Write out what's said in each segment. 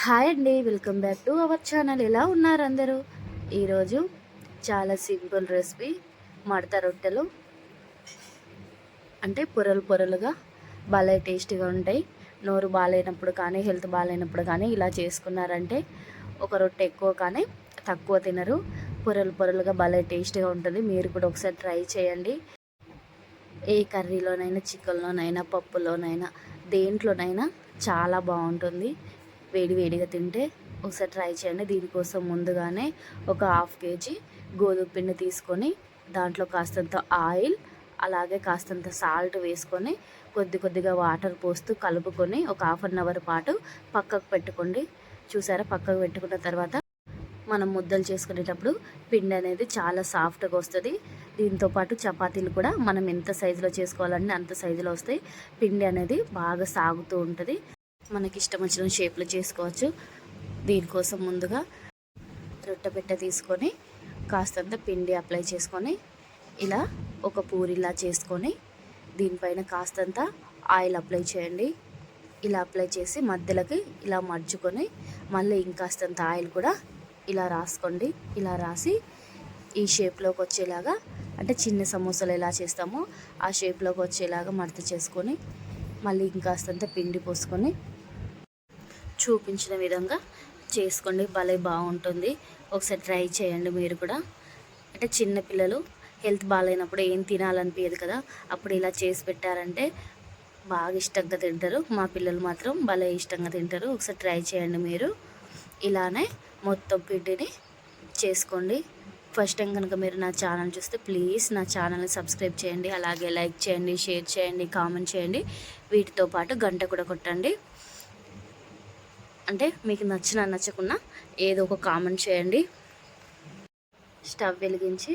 Hi అండి welcome back to our channel. ఎలా ఉన్నారు అందరూ? ఈరోజు చాలా సింపుల్ రెసిపీ మడత రొట్టెలు. అంటే పొరలు పొరలుగా భలే టేస్టీగా ఉంటాయి. నోరు బాగాలేనప్పుడు కానీ హెల్త్ బాగాలేనప్పుడు కానీ ఇలా చేసుకున్నారంటే ఒక రొట్టె ఎక్కువ కానీ తక్కువ తినరు. పొరలు పొరలుగా భలే టేస్టీగా ఉంటుంది. మీరు కూడా ఒకసారి ట్రై చేయండి. ఏ కర్రీలోనైనా చికెన్లోనైనా పప్పులోనైనా దేంట్లోనైనా చాలా బాగుంటుంది. వేడి వేడిగా తింటే ఒకసారి ట్రై చేయండి. దీనికోసం ముందుగానే ఒక హాఫ్ కేజీ గోధుమ పిండి తీసుకొని దాంట్లో కాస్తంత ఆయిల్ అలాగే కాస్తంత సాల్ట్ వేసుకొని కొద్ది కొద్దిగా వాటర్ పోస్తూ కలుపుకొని ఒక హాఫ్ అన్ అవర్ పాటు పక్కకు పెట్టుకోండి. చూసారా? పక్కకు పెట్టుకున్న తర్వాత మనం ముద్దలు చేసుకునేటప్పుడు పిండి అనేది చాలా సాఫ్ట్గా వస్తుంది. దీంతో పాటు చపాతీలు కూడా మనం ఎంత సైజులో చేసుకోవాలంటే అంత సైజులో వస్తాయి. పిండి అనేది బాగా సాగుతూ ఉంటుంది. మనకి ఇష్టం వచ్చిన షేప్లో చేసుకోవచ్చు. దీనికోసం ముందుగా రొట్టె పెట్ట తీసుకొని కాస్తంత పిండి అప్లై చేసుకొని ఇలా ఒక పూరిలా చేసుకొని దీనిపైన కాస్తంత ఆయిల్ అప్లై చేయండి. ఇలా అప్లై చేసి మధ్యలోకి ఇలా మడుచుకొని మళ్ళీ ఇంకాస్తంత ఆయిల్ కూడా ఇలా రాసుకోండి. ఇలా రాసి ఈ షేప్లోకి వచ్చేలాగా అంటే చిన్న సమోసాలు ఎలా చేస్తామో ఆ షేప్లోకి వచ్చేలాగా మడత చేసుకొని మళ్ళీ ఇంకాస్తంత పిండి పోసుకొని చూపించిన విధంగా చేసుకోండి. భలే బాగుంటుంది. ఒకసారి ట్రై చేయండి మీరు కూడా. అంటే చిన్నపిల్లలు హెల్త్ బాగాలేనప్పుడు ఏం తినాలనిపించదు కదా. అప్పుడు ఇలా చేసి పెట్టారంటే బాగా ఇష్టంగా తింటారు. మా పిల్లలు మాత్రం భలే ఇష్టంగా తింటారు. ఒకసారి ట్రై చేయండి మీరు. ఇలానే మొత్తం పిండిని చేసుకోండి. ఫస్ట్ టైం కనుక మీరు నా ఛానల్ చూస్తే ప్లీజ్ నా ఛానల్ని సబ్స్క్రైబ్ చేయండి. అలాగే లైక్ చేయండి షేర్ చేయండి కామెంట్ చేయండి. వీటితో పాటు గంట కూడా కొట్టండి. అంటే మీకు నచ్చిన నచ్చకున్నా ఏదో ఒక కామెంట్ చేయండి. స్టవ్ వెలిగించి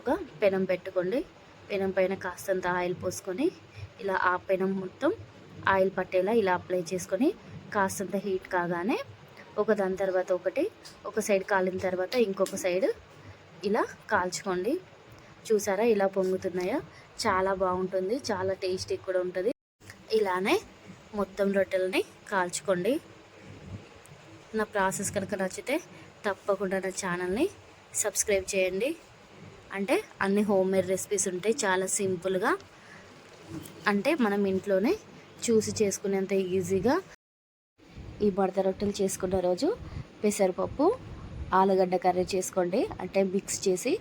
ఒక పెనం పెట్టుకోండి. పెనం పైన కాస్తంత ఆయిల్ పోసుకొని ఇలా ఆ పెనం మొత్తం ఆయిల్ పట్టేలా ఇలా అప్లై చేసుకొని కాస్తంత హీట్ కాగానే ఒక దాని తర్వాత ఒకటి ఒక సైడ్ కాలిన తర్వాత ఇంకొక సైడ్ ఇలా కాల్చుకోండి. చూసారా ఇలా పొంగుతున్నాయా? చాలా బాగుంటుంది చాలా టేస్టీ కూడా ఉంటుంది. ఇలానే మొత్తం రొట్టెలని కాల్చుకోండి. నా ప్రాసెస్ కనుక నచ్చితే తప్పకుండా నా ఛానల్ని సబ్స్క్రైబ్ చేయండి. అంటే అన్ని హోమ్ మేడ్ రెసిపీస్ ఉంటాయి చాలా సింపుల్గా. అంటే మనం ఇంట్లోనే చూసి చేసుకునేంత ఈజీగా ఈ బడత రొట్టెలు చేసుకున్న రోజు పెసరపప్పు ఆలుగడ్డ కర్రీ చేసుకోండి. అంటే మిక్స్ చేసి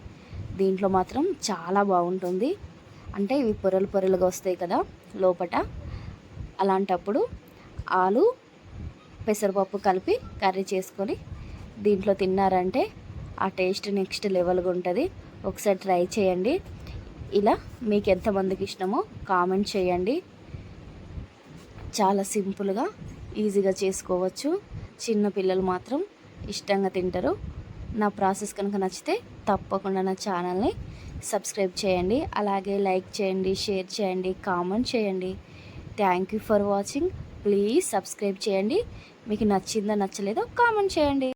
దీంట్లో మాత్రం చాలా బాగుంటుంది. అంటే ఇవి పొరలు పొరలుగా వస్తాయి కదా లోపట. అలాంటప్పుడు ఆలు పెసరపప్పు కలిపి కర్రీ చేసుకొని దీంట్లో తిన్నారంటే ఆ టేస్ట్ నెక్స్ట్ లెవెల్గా ఉంటుంది. ఒకసారి ట్రై చేయండి. ఇలా మీకు ఎంతమందికి ఇష్టమో కామెంట్ చేయండి. చాలా సింపుల్గా ఈజీగా చేసుకోవచ్చు. చిన్న పిల్లలు మాత్రం ఇష్టంగా తింటారు. నా ప్రాసెస్ కనుక నచ్చితే తప్పకుండా నా ఛానల్ని సబ్స్క్రైబ్ చేయండి. అలాగే లైక్ చేయండి షేర్ చేయండి కామెంట్ చేయండి. Thank you for watching. Please subscribe చేయండి. మీకు నచ్చిందా నచ్చలేదో కామెంట్ చేయండి.